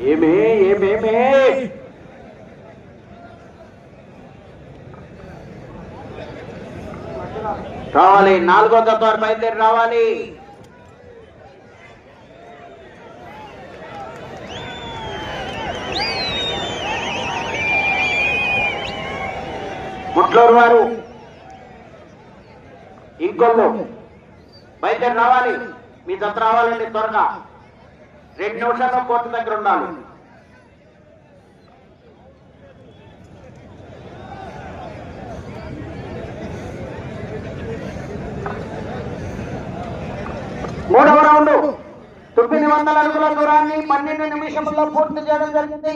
ఏమే ఏమేమే రావాలి నాలుగో తత్వ బయలుదేరి రావాలి. ముట్లూరు వారు ఇంకొల్లు బయలుదేరి రావాలి. మీ జత రావాలండి త్వరగా. రెండు నిమిషాల్లో కోర్టు దగ్గర ఉండాలి. మూడవ రౌండ్. తొమ్మిది వందల అడుగుల దూరాన్ని పన్నెండు నిమిషంలో పూర్తి చేయడం జరిగింది.